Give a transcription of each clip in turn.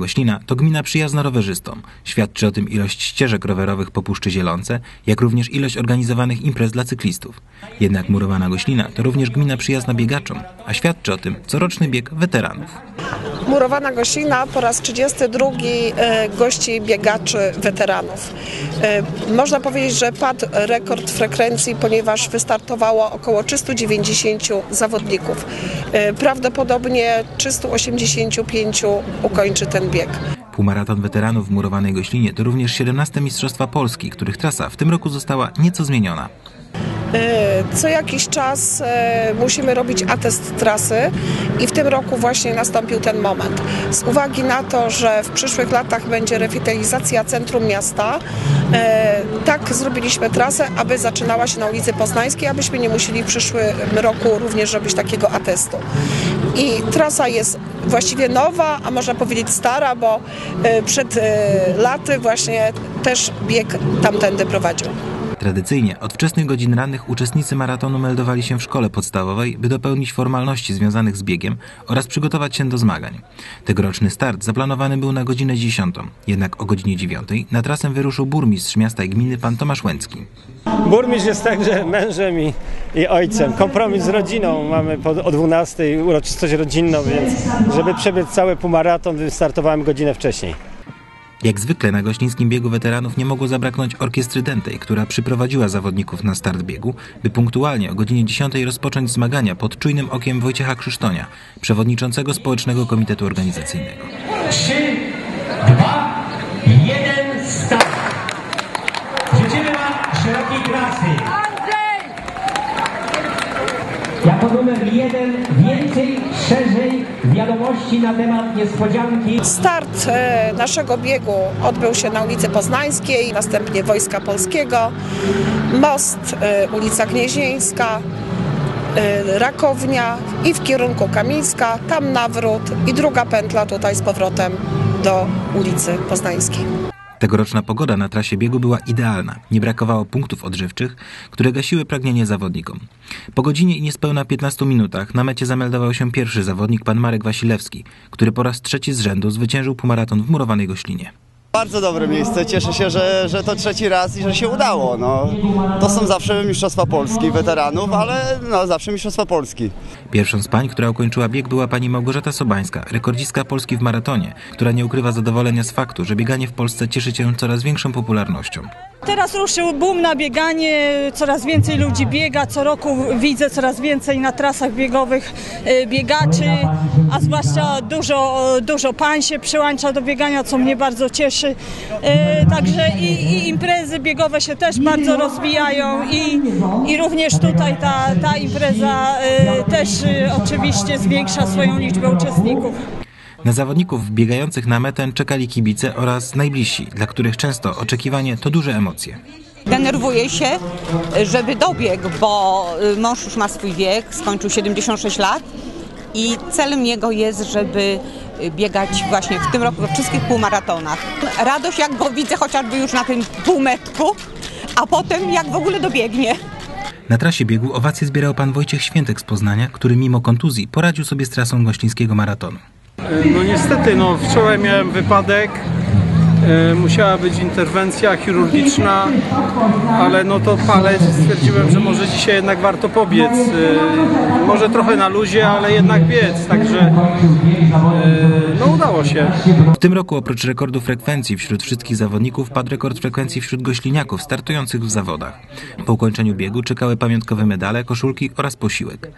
Goślina to gmina przyjazna rowerzystom. Świadczy o tym ilość ścieżek rowerowych po Puszczy Zielonce, jak również ilość organizowanych imprez dla cyklistów. Jednak Murowana Goślina to również gmina przyjazna biegaczom, a świadczy o tym coroczny bieg weteranów. Murowana Gościna po raz 32 e, gości biegaczy weteranów. E, Można powiedzieć, że padł rekord frekwencji, ponieważ wystartowało około 390 zawodników. E, Prawdopodobnie 385 ukończy ten bieg. Półmaraton weteranów w Murowanej Goślinie to również 17 Mistrzostwa Polski, których trasa w tym roku została nieco zmieniona. Co jakiś czas musimy robić atest trasy i w tym roku właśnie nastąpił ten moment. Z uwagi na to, że w przyszłych latach będzie rewitalizacja centrum miasta, e, tak zrobiliśmy trasę, aby zaczynała się na ulicy Poznańskiej, abyśmy nie musieli w przyszłym roku również robić takiego atestu. I trasa jest właściwie nowa, a można powiedzieć stara, bo e, przed e, laty właśnie też bieg tamtędy prowadził. Tradycyjnie od wczesnych godzin rannych uczestnicy maratonu meldowali się w szkole podstawowej, by dopełnić formalności związanych z biegiem oraz przygotować się do zmagań. Tegoroczny start zaplanowany był na godzinę 10, jednak o godzinie 9 na trasę wyruszył burmistrz miasta i gminy pan Tomasz Łęcki. Burmistrz jest także mężem i, i ojcem. Kompromis z rodziną. Mamy po, o 12 uroczystość rodzinną, więc żeby przebiec cały półmaraton, wystartowałem godzinę wcześniej. Jak zwykle na gościńskim biegu weteranów nie mogło zabraknąć orkiestry dętej, która przyprowadziła zawodników na start biegu, by punktualnie o godzinie 10 rozpocząć zmagania pod czujnym okiem Wojciecha Krzysztonia, przewodniczącego Społecznego Komitetu Organizacyjnego. 3, 2, 1, start. Życzymy Wam szerokiej trasy. Jako numer jeden więcej, szerzej wiadomości na temat niespodzianki. Start e, naszego biegu odbył się na ulicy Poznańskiej, następnie Wojska Polskiego, most, e, ulica Gnieźnieńska, e, Rakownia i w kierunku Kamińska, tam nawrót i druga pętla tutaj z powrotem do ulicy Poznańskiej. Tegoroczna pogoda na trasie biegu była idealna. Nie brakowało punktów odżywczych, które gasiły pragnienie zawodnikom. Po godzinie i niespełna 15 minutach na mecie zameldował się pierwszy zawodnik, pan Marek Wasilewski, który po raz trzeci z rzędu zwyciężył półmaraton w Murowanej Goślinie. Bardzo dobre miejsce, cieszę się, że, że to trzeci raz i że się udało. No, to są zawsze Mistrzostwa Polski weteranów, ale no, zawsze Mistrzostwa Polski. Pierwszą z pań, która ukończyła bieg była pani Małgorzata Sobańska, rekordzistka Polski w maratonie, która nie ukrywa zadowolenia z faktu, że bieganie w Polsce cieszy się coraz większą popularnością. Teraz ruszył boom na bieganie, coraz więcej ludzi biega, co roku widzę coraz więcej na trasach biegowych e, biegaczy, a zwłaszcza dużo, dużo pań się przyłącza do biegania, co mnie bardzo cieszy. E, Także i, i imprezy biegowe się też bardzo rozwijają i, i również tutaj ta, ta impreza e, też e, oczywiście zwiększa swoją liczbę uczestników. Na zawodników biegających na metę czekali kibice oraz najbliżsi, dla których często oczekiwanie to duże emocje. Denerwuję się, żeby dobiegł, bo y, mąż już ma swój wiek, skończył 76 lat i celem jego jest, żeby y, biegać właśnie w tym roku we wszystkich półmaratonach. Radość jak go widzę chociażby już na tym półmetku, a potem jak w ogóle dobiegnie. Na trasie biegu owacje zbierał pan Wojciech Świętek z Poznania, który mimo kontuzji poradził sobie z trasą gościńskiego maratonu. No niestety, no wczoraj miałem wypadek, musiała być interwencja chirurgiczna, ale no to palec stwierdziłem, że może dzisiaj jednak warto pobiec. E, może trochę na luzie, ale jednak biec, także e, no udało się. W tym roku oprócz rekordu frekwencji wśród wszystkich zawodników padł rekord frekwencji wśród gośliniaków startujących w zawodach. Po ukończeniu biegu czekały pamiątkowe medale, koszulki oraz posiłek.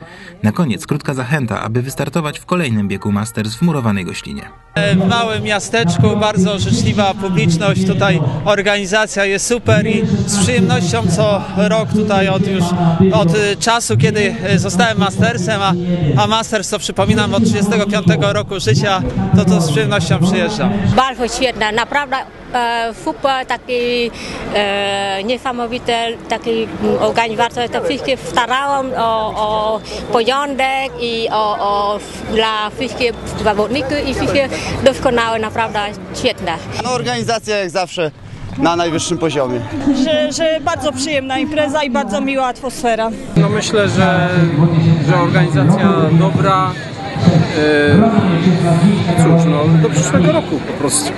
Na koniec krótka zachęta, aby wystartować w kolejnym biegu Masters w murowanej goślinie. w małym miasteczku, bardzo życzliwa publiczność, tutaj organizacja jest super i z przyjemnością co rok tutaj od już od czasu, kiedy zostałem mastersem, a, a masters to przypominam od 35 roku życia, to to z przyjemnością przyjeżdżam. Bardzo świetna, naprawdę e, super, taki e, niesamowity taki organizator, to wszystkie starałam o, o porządek i o, o dla wszystkich zawodników i wszystkie doskonałe, naprawdę świetne. No, organizacja jak zawsze na najwyższym poziomie. Że, że bardzo przyjemna impreza i bardzo miła atmosfera. No myślę, że, że organizacja dobra, E, cóż, no do przyszłego roku po prostu.